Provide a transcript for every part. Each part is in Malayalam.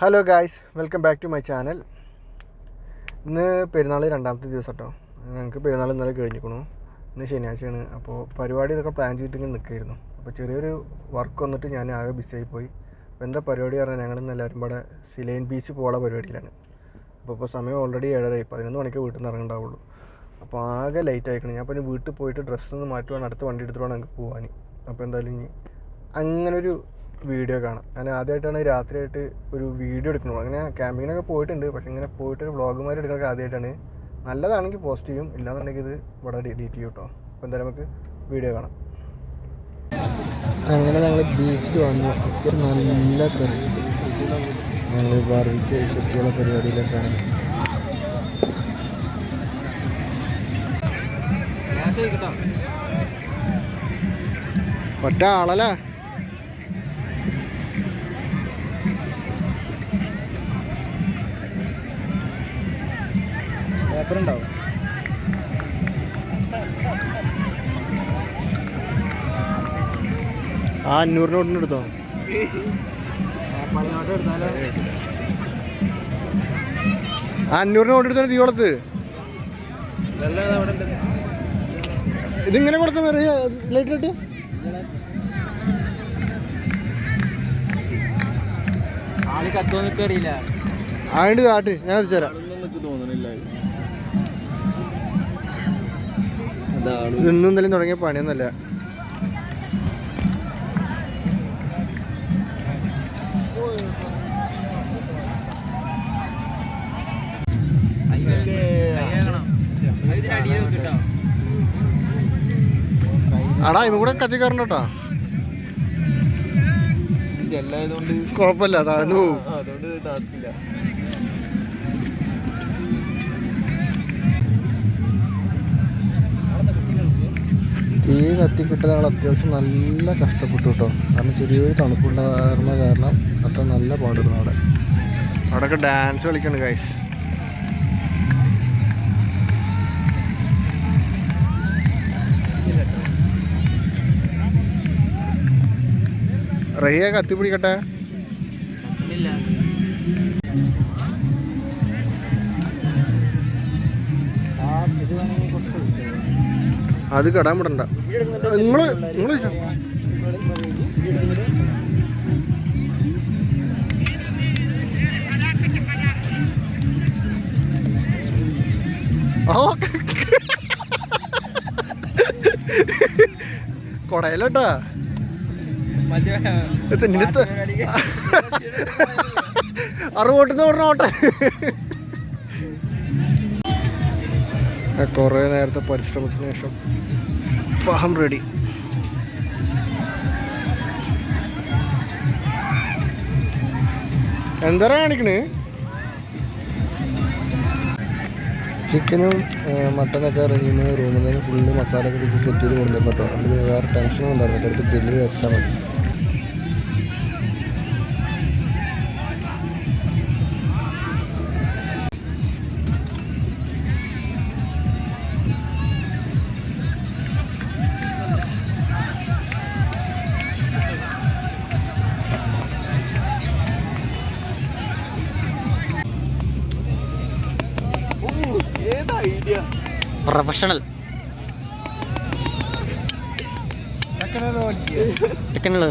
Hello guys welcome back to my channel ഇന്ന് പെരുന്നാൾ രണ്ടാമത്തെ ദിവസം കേട്ടോ ഞങ്ങൾക്ക് പെരുന്നാൾ ഇന്നലെ കഴിഞ്ഞിരിക്കണു ഇന്ന് ശനിയാഴ്ചയാണ്. അപ്പോൾ പരിപാടി ഇതൊക്കെ പ്ലാൻ ചെയ്തിട്ട് ഇങ്ങനെ നിൽക്കുകയായിരുന്നു അപ്പോൾ ചെറിയൊരു വർക്ക് വന്നിട്ട് ഞാൻ ആകെ ബിസി ആയിപ്പോയി അപ്പോൾ എന്താ പരിപാടി പറഞ്ഞാൽ ഞങ്ങൾ ഇന്ന് എല്ലാവരും ഇവിടെ സിലൈൻ ബീച്ച് പോകാനുള്ള പരിപാടിയിലാണ്. അപ്പോൾ ഇപ്പോൾ സമയം ഓൾറെഡി ഏഴരയായി. പതിനൊന്ന് മണിക്ക് വീട്ടിൽ നിന്ന് ഇറങ്ങണ്ടാവുള്ളൂ അപ്പോൾ ആകെ ലേറ്റ് ആയിക്കണം. ഞാൻ പിന്നെ വീട്ടിൽ പോയിട്ട് ഡ്രസ്സ് ഒന്ന് മാറ്റുവാണ്. അടുത്ത വണ്ടി എടുത്തിട്ട് വേണം ഞങ്ങൾക്ക് പോകാൻ അപ്പോൾ എന്തായാലും ഇനി അങ്ങനൊരു വീഡിയോ കാണാം. ഞാൻ ആദ്യമായിട്ടാണ് രാത്രിയായിട്ട് ഒരു വീഡിയോ എടുക്കുന്നത്. അങ്ങനെ ക്യാമ്പിങ്ങിനൊക്കെ പോയിട്ടുണ്ട്. പക്ഷെ ഇങ്ങനെ പോയിട്ട് ഒരു വ്ളോഗുമാർ എടുക്കുന്നത് ആദ്യമായിട്ടാണ് നല്ലതാണെങ്കിൽ പോസ്റ്റ് ചെയ്യും. ഇല്ലാന്നുണ്ടെങ്കിൽ ഇത് ഇവിടെ ഡിലീറ്റ് ചെയ്യും കേട്ടോ അപ്പോൾ എന്തായാലും നമുക്ക് വീഡിയോ കാണാം. അങ്ങനെ ഞങ്ങൾ ബീച്ചിൽ വന്നു. അത്യാവശ്യം നല്ല തിരക്ക്. ഞങ്ങൾ ബാർബിക്ക് സെറ്റുള്ള പരിപാടിയിലേക്കാണ് ഒറ്റ ആളല്ലേ? പേപ്പർ ഉണ്ടാവും ആ അഞ്ഞൂറ് നോട്ടിന് എടുത്തോ? ആ അഞ്ഞൂറിന് കൊണ്ടെടുത്തോ തീവളത്ത്. ഇതിങ്ങനെ കൊടുത്ത ലൈറ്റ് ഇട്ട് ആൾ കത്തോ നിക്കറിയില്ല ആയിട്ട് കാട്ട്. ഞാൻ എത്തിച്ചേരാം ഇന്നും ഇന്നലെയും തുടങ്ങിയ പണിയൊന്നുമല്ല. അടാ ഇവ കൂടെ കത്തിക്കാറുണ്ട് കേട്ടോ. ജെല്ലായതുകൊണ്ട് കുഴപ്പമില്ല താഴ്ന്നു പോകും അതുകൊണ്ട് ടാസ്ക് തീ കത്തിക്കിട്ടാൻ ഞങ്ങൾ അത്യാവശ്യം നല്ല കഷ്ടപ്പെട്ടു കേട്ടോ. കാരണം ചെറിയൊരു തണുപ്പുണ്ടായിരുന്ന കാരണം അത്ര നല്ല പാടുന്നു അവിടെ. അവിടെയൊക്കെ ഡാൻസ് കളിക്കണ്ട് ഗൈസ് റഹിയ കത്തി പിടിക്കട്ടെ ഇല്ല. അത് കടാൻ വിടണ്ട. നിങ്ങൾ നിങ്ങൾ കൊടയിലോട്ടാ. അറുപോട്ടുന്ന പറഞ്ഞ ഓട്ടെ. കുറേ നേരത്തെ പരിശ്രമത്തിന് ശേഷം ഫഹം റെഡി എന്താ കാണിക്കണ്? ചിക്കനും മട്ടനൊക്കെ റഹീമ് റൂമിൽ നിന്ന് ഫുള്ള് മസാല ഒക്കെ സെറ്റ് ചെയ്ത് കൊണ്ടുവന്നിട്ടോ അതിൽ വേറെ ടെൻഷനും ഉണ്ടായിരുന്നു അടുത്ത് ഗ്രില്ല് വെച്ചാൽ മതി. പ്രൊഫഷണൽ ടെക്നുള്ള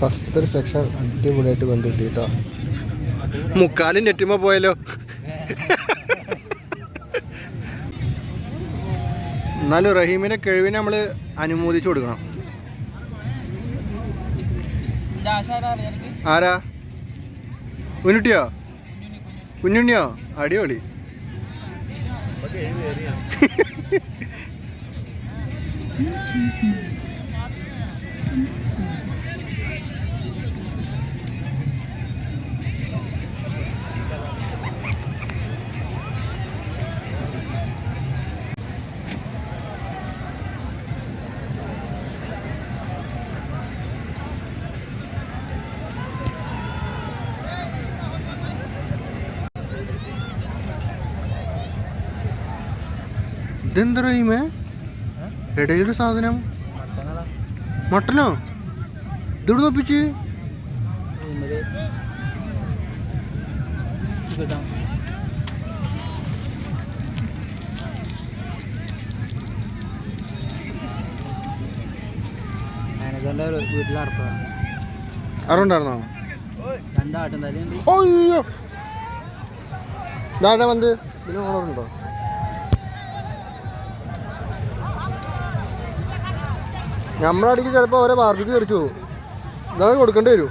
ഫസ്റ്റത്തെ ഒരു സെക്ഷൻ അടിപൊളിയായിട്ട് ബന്ധപ്പെട്ടിട്ടോ കേട്ടോ മുക്കാലും നെറ്റുമ്പോ പോയല്ലോ. എന്നാലും റഹീമിന്റെ കഴിവിനെ നമ്മൾ അനുമോദിച്ചു കൊടുക്കണം. ആരാ കുഞ്ഞുട്ടിയോ? കുഞ്ഞുണ്ണിയോ? അടിപൊളി. ഇതെന്താ റീമേ ഇടയിലൊരു സാധനം. മട്ടനോ? വീട്ടിൽ അർപ്പതാണ് അറിവുണ്ടായിരുന്നോ രണ്ടാട്ടും ദാടാ വന്ന് ഇതിന് ഓണറുണ്ടോ നമ്മുടെ അടിക്ക് ചിലപ്പോൾ അവരെ ബാർബിക്ക് തെറിച്ചു പോകും. ഇതാണ് കൊടുക്കേണ്ടി വരും.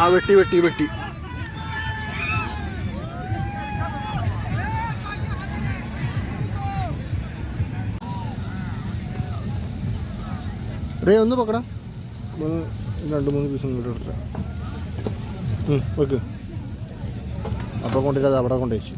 ആ വെട്ടി വെട്ടി വെട്ടി. റേ ഒന്ന് പൊക്കടാ. മൂന്ന് രണ്ട് മൂന്ന് പീസ് കൂടെ എടുക്കാം ഉം, വെക്ക്. അപ്പോൾ കൊണ്ടുവരാതെ അവിടെ കൊണ്ടുവച്ചു.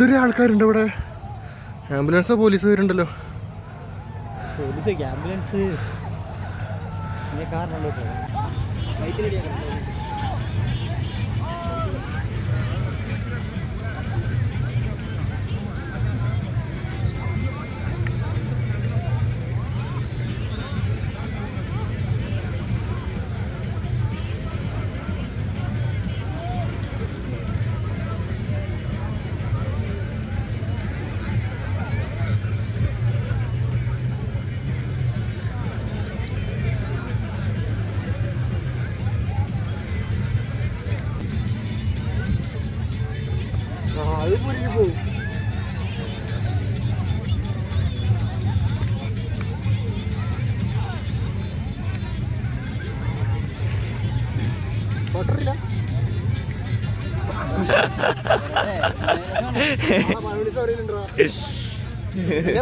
ഇത്തിരി ആൾക്കാരുണ്ട് ഇവിടെ? ആംബുലൻസോ പോലീസ് വരുന്നുണ്ടല്ലോ? ആംബുലൻസ്. കാറിനുണ്ടോ അത് പുരിഞ്ഞു പോകും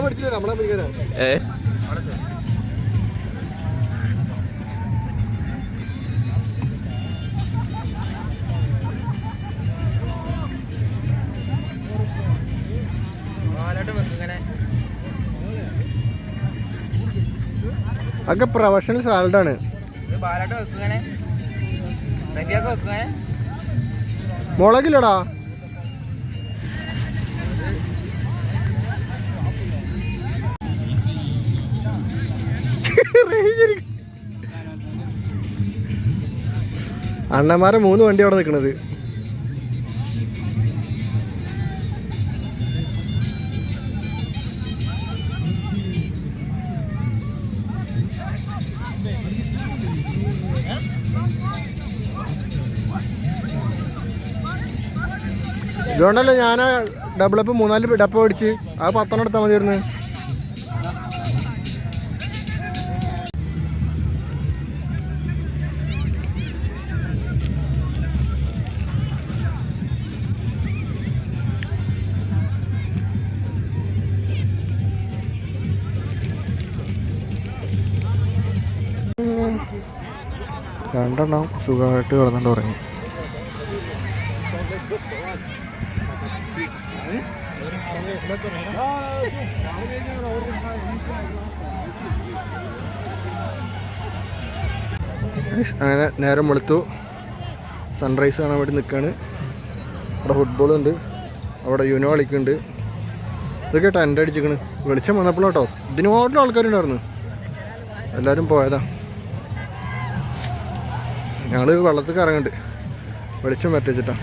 പഠിച്ചില്ല നമ്മളെ പഠിക്കാനാ അതൊക്കെ പ്രൊഫഷണൽ സാലഡാണ് മുളകില്ലടാ. അണ്ണന്മാരെ മൂന്ന് വണ്ടി അവിടെ നിൽക്കണത് ഇതുകൊണ്ടല്ലേ ഞാൻ ഡബിൾ അപ്പ് മൂന്നാൽ ഡപ്പ മേടിച്ച്. ആ പത്തെണ്ണം എടുത്താൽ മതിയായിരുന്നു. രണ്ടെണ്ണം സുഖമായിട്ട് കിടന്നുണ്ട് ഉറങ്ങി. അങ്ങനെ നേരം വെളുത്തു. സൺറൈസ് കാണാൻ വേണ്ടി നിൽക്കുകയാണ് അവിടെ ഫുട്ബോളുണ്ട് അവിടെ യുനോ കളിക്കുന്നുണ്ട്. ഇതൊക്കെ ടെന്റ് അടിച്ചിക്കണ് വെളിച്ചം വന്നപ്പോഴാട്ടോ ഇതിനോട്ടിലും ആൾക്കാരുണ്ടായിരുന്നു. എല്ലാവരും പോയതാ. ഞങ്ങൾ വെള്ളത്തിൽ കറങ്ങുന്നുണ്ട് വെളിച്ചം പറ്റിച്ചിട്ടാ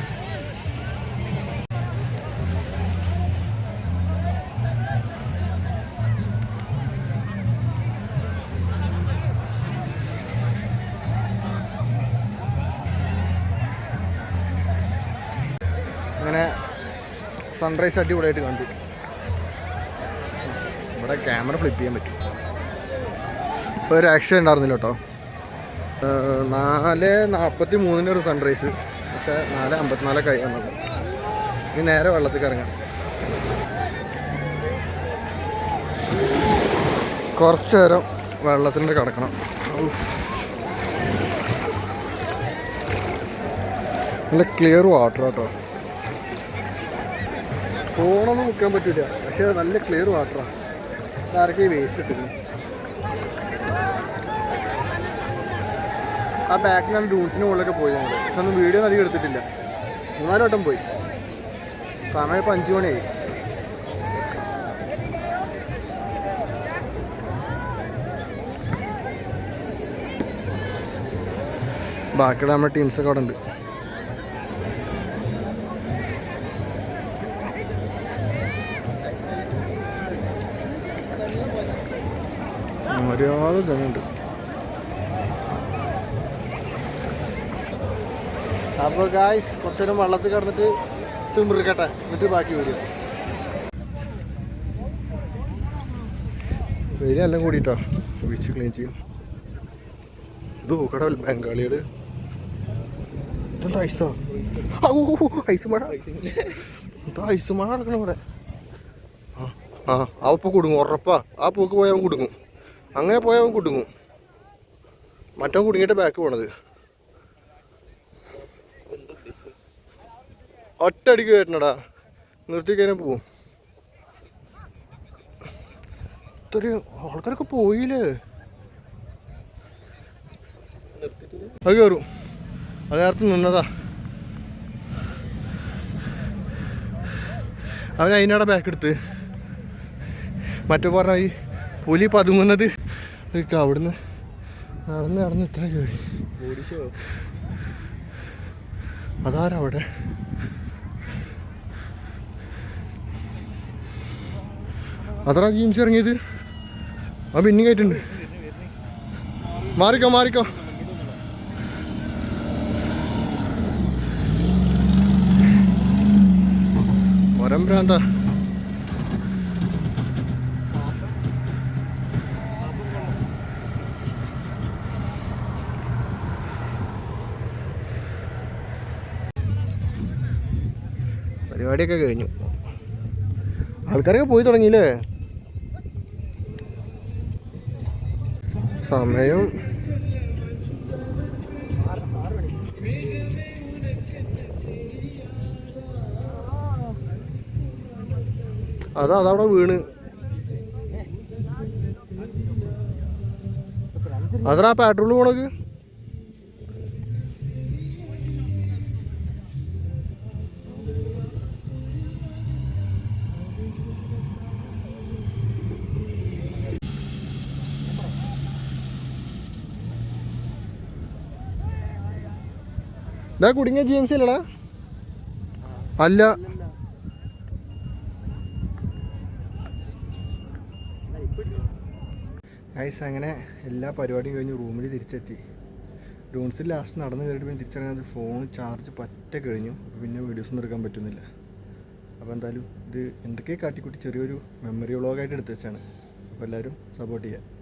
സൺറൈസ് അടിപൊളിയായിട്ട് കണ്ടു. ഇവിടെ ക്യാമറ ഫ്ലിപ്പ് ചെയ്യാൻ പറ്റും. ഒരു ആക്ഷൻ ഉണ്ടായിരുന്നില്ല കേട്ടോ. നാല് നാൽപ്പത്തി മൂന്നിന് ഒരു സൺറൈസ് പക്ഷേ നാല് അമ്പത്തിനാല് കൈ വന്നത് ഇനി നേരെ വെള്ളത്തിൽ ഇറങ്ങാം. കുറച്ച് നേരം വെള്ളത്തിന്റെ കിടക്കണം. നല്ല ക്ലിയർ വാട്ടർ കേട്ടോ. ഫോണൊന്നും മുക്കാൻ പറ്റില്ല പക്ഷെ നല്ല ക്ലിയർ വാട്ടറാണ് ആരൊക്കെ വേസ്റ്റ് ഇട്ടിരുന്നു? ആ ബാക്കിലാണ് ഡൂൺസിന് മുകളിലൊക്കെ പോയി ഞങ്ങൾ പക്ഷെ ഒന്നും വീഡിയോ അധികം എടുത്തിട്ടില്ല. മൂന്നാൽ വട്ടം പോയി. സമയം ഇപ്പം അഞ്ച് മണിയായി. ബാക്കിയുള്ള നമ്മുടെ ടീംസൊക്കെ അവിടെ ഉണ്ട് മര്യാദ ജനുണ്ട് അപ്പോൾ ഗായ്സ് കുറച്ച് നേരം വെള്ളത്തിൽ കിടന്നിട്ട് തിമിറിക്കട്ടെ എന്നിട്ട് ബാക്കി വരിക വെയിൽ എല്ലാം കൂടിയിട്ടോ ബീച്ച് ക്ലീൻ ചെയ്യും ഇത് നോക്കട ബംഗാളികൾ ഇതെന്താ ഐസോ മഴ ഐസ് മഴ നടക്കണം ഇവിടെ ആ ആ അപ്പോൾ കൊടുങ്ങും ഉറപ്പാ ആ പോക്ക് പോയാൽ കുടുങ്ങും അങ്ങനെ പോയാൽ അവൻ കുടുങ്ങും. മറ്റവൻ കുടുങ്ങിയിട്ട് ബാക്ക് പോണത്. ഒറ്റടിക്ക് വരണടാ നിർത്തി കഴിഞ്ഞാൽ പോവും. ഇത്രയും ആൾക്കാരൊക്കെ പോയില്ലേ? അത് കയറും അത് നേരത്തെ നിന്നതാ. അവൻ അതിനടെ ബാക്ക് എടുത്ത്. മറ്റേ പറഞ്ഞ ഈ പുലി പതുങ്ങുന്നത് അതൊക്കെ അവിടുന്ന്. നടന്ന് നടന്ന് ഇത്ര കയറി. അതാരാ അവിടെ? അതാ ജീൻസ് ഇറങ്ങിയത്? ആ പിന്നെ കയറ്റുണ്ട്. മാറിക്കോ മാറിക്കോ. വരം ഭ്രാന്ത പരിപാടിയൊക്കെ കഴിഞ്ഞു. ആൾക്കാരൊക്കെ പോയി തുടങ്ങിയില്ലേ? സമയം അതാ അതവിടെ വീണ്. അതാ പെട്രോൾ പോണക്ക് ഇതാ കുടുങ്ങിയ ജി എം സി അല്ലടാ. അല്ല. ഐസ് അങ്ങനെ എല്ലാ പരിപാടിയും കഴിഞ്ഞ് റൂമിൽ തിരിച്ചെത്തി. ഡോൺസിൽ ലാസ്റ്റ് നടന്ന് കയറിയിട്ട് പിന്നെ തിരിച്ചിറങ്ങാൻ ഫോൺ ചാർജ് പറ്റ കഴിഞ്ഞു. പിന്നെ വീഡിയോസ് ഒന്നും എടുക്കാൻ പറ്റുന്നില്ല. അപ്പോൾ എന്തായാലും ഇത് എന്തൊക്കെ കാട്ടിക്കൂട്ടി ചെറിയൊരു മെമ്മറി വ്ളോഗായിട്ട് എടുത്ത് വെച്ചാണ്. അപ്പോൾ എല്ലാവരും സപ്പോർട്ട് ചെയ്യുക